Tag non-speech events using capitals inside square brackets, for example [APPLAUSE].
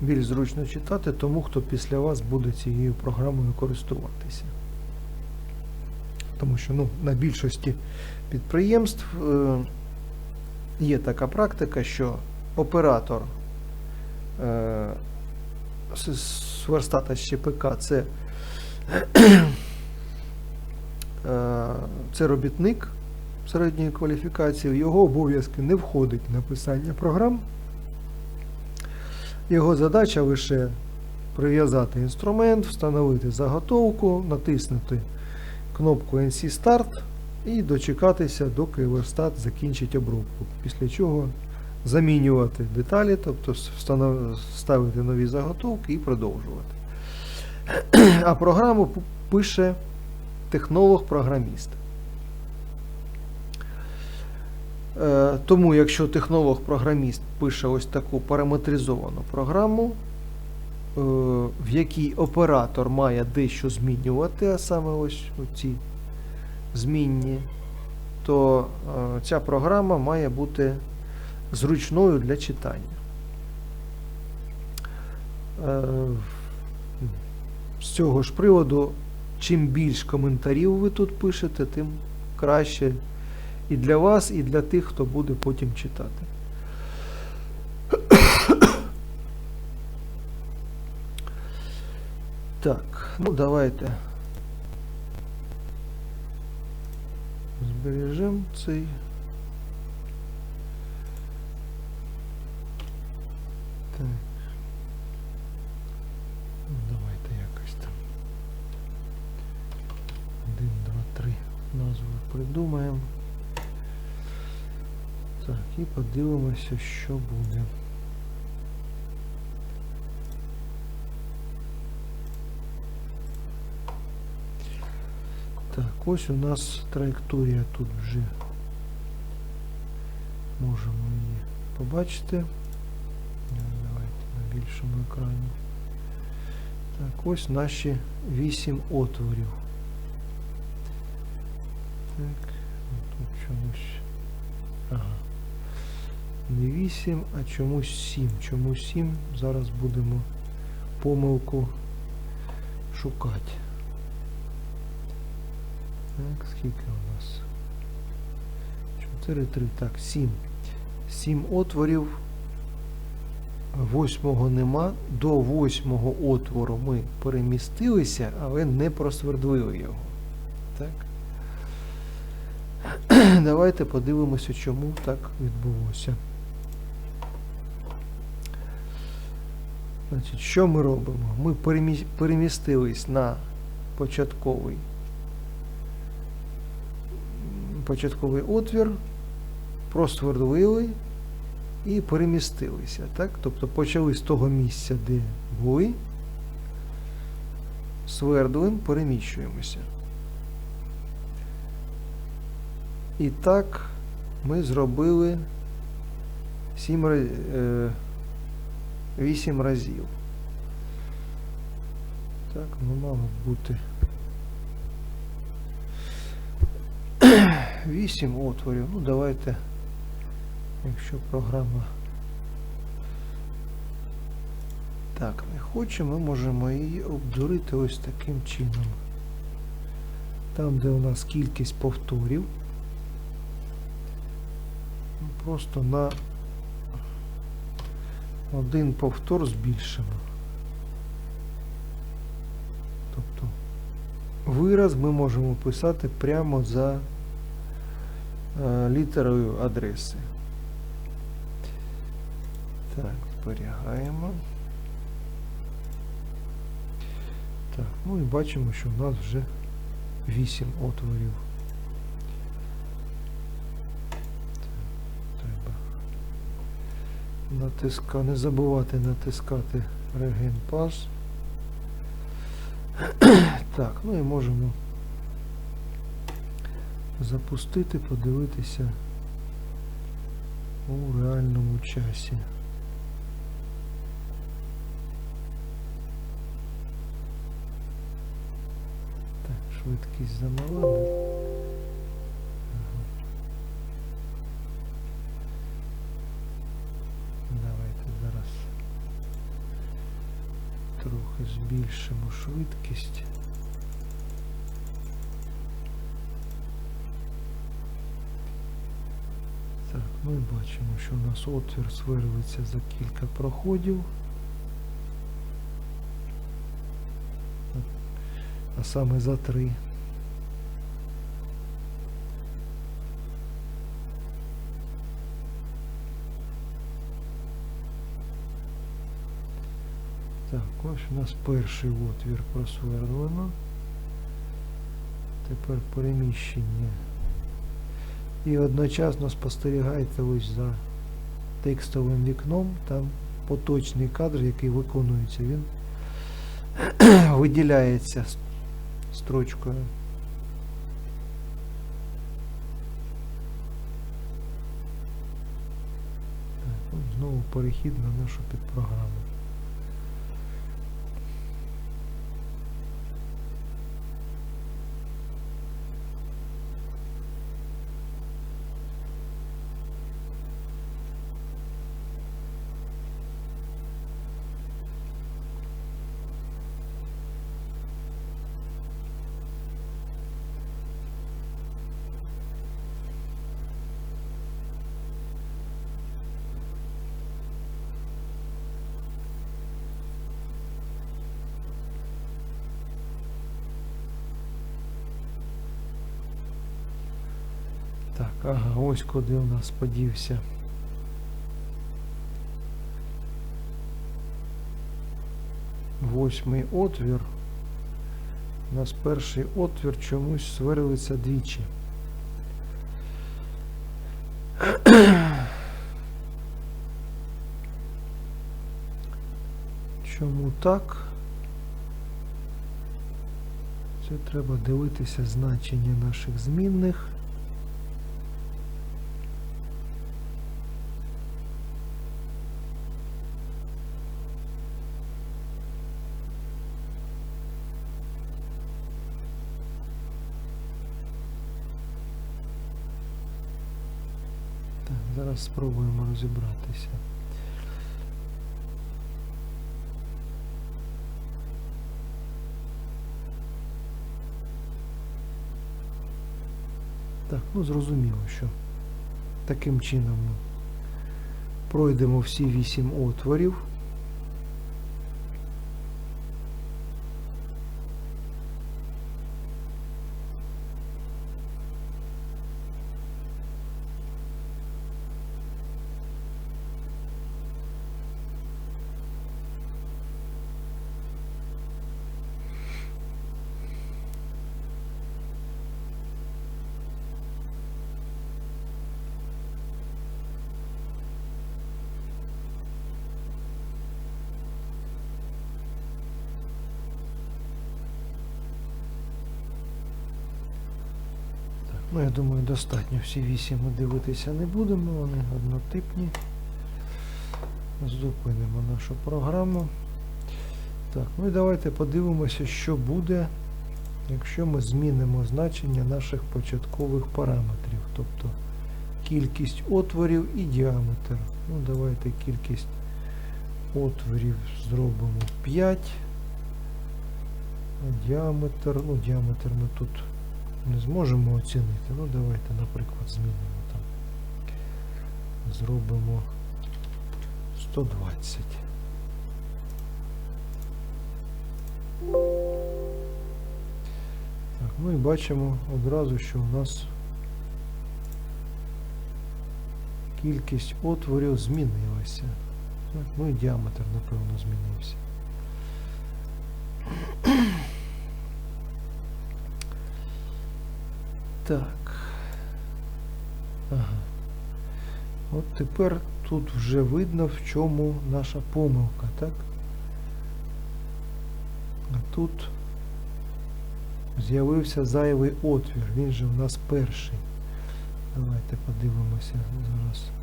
більш зручно читати тому, хто після вас буде цією програмою користуватися. Тому що ну, на більшості підприємств е, є така практика, що оператор е, з- з верстата з ЧПК це, е, це робітник середньої кваліфікації, в його обов'язки не входить написання програм. Його задача лише прив'язати інструмент, встановити заготовку, натиснути кнопку NC Start і дочекатися, доки верстат закінчить обробку. Після чого замінювати деталі, тобто ставити нові заготовки і продовжувати. [CLEARS THROAT] А програму пише технолог-програміст. Е, Тому, якщо технолог-програміст пише ось таку параметризовану програму, е, в якій оператор має дещо змінювати, а саме ось ці змінні, то е, ця програма має бути зручною для читання. Е, З цього ж приводу, чим більш коментарів ви тут пишете, тим краще і для вас, і для тих, хто буде потім читати. Так, ну давайте збережемо цей. Так. Ну, давайте якось там. Один, два, три назву придумаємо. Так, і подивимося, що буде. Так, ось у нас траєкторія тут вже. Можемо її побачити. Давайте на більшому екрані. Так, ось наші 8 отворів. Так, тут чомусь. Ага. Не 8, а чомусь 7. Чому 7? Зараз будемо помилку шукати. Так, скільки у нас? 4, 3, так, 7. 7 отворів. Восьмого нема. До восьмого отвору ми перемістилися, але не просвердлили його. Так. [CLEARS THROAT] Давайте подивимося, чому так відбулося. Значить, що ми робимо? Ми перемістились на початковий початковий отвір, просвердлили і перемістилися. Так? Тобто почали з того місця, де були, свердлим, переміщуємося. І так ми зробили 7, 8 разів. Так, ну мало бути [CLEARS THROAT] 8 отворів. Ну давайте, якщо програма так не хоче, ми можемо її обдурити ось таким чином. Там, де у нас кількість повторів, ну, просто на один повтор збільшимо. Тобто вираз ми можемо писати прямо за е, літерою адреси. Так, зберігаємо. Так, ну і бачимо, що в нас вже 8 отворів. Так, Треба натиска, не забувати натискати реген пас. [CLEARS THROAT] Так, ну і можемо запустити, подивитися у реальному часі. Швидкість замала. Збільшимо швидкість. Так, ми бачимо, що у нас отвір сверлиться за кілька проходів. А саме за три. Так, ось у нас перший отвір просверлено. Тепер переміщення. І одночасно спостерігайте ось за текстовим вікном, там поточний кадр, який виконується, він [CLEARS THROAT] виділяється строчкою. Так, Знову перехід на нашу підпрограму. Так, ага, ось куди у нас подівся. Восьмий отвір. У нас перший отвір чомусь сверлиться двічі. Чому так? Це треба дивитися значення наших змінних. Так, зараз спробуємо розібратися. Так, ну зрозуміло, що таким чином ми пройдемо всі вісім отворів. Ну я думаю, достатньо всі вісім ми дивитися не будемо, вони однотипні. Зупинимо нашу програму. Так, ну і давайте подивимося, що буде, якщо ми змінимо значення наших початкових параметрів, тобто кількість отворів і діаметр. Ну, давайте кількість отворів зробимо 5. А діаметр, ну діаметр ми тут не зможемо оцінити. Ну давайте, наприклад, змінимо там. Зробимо 120. Так, ну і бачимо одразу, що у нас кількість отворів змінилася. Так, ну і діаметр, напевно, змінився. Так. Ага. От тепер тут вже видно, в чому наша помилка, так? А тут з'явився зайвий отвір, він же в нас перший. Давайте подивимося зараз.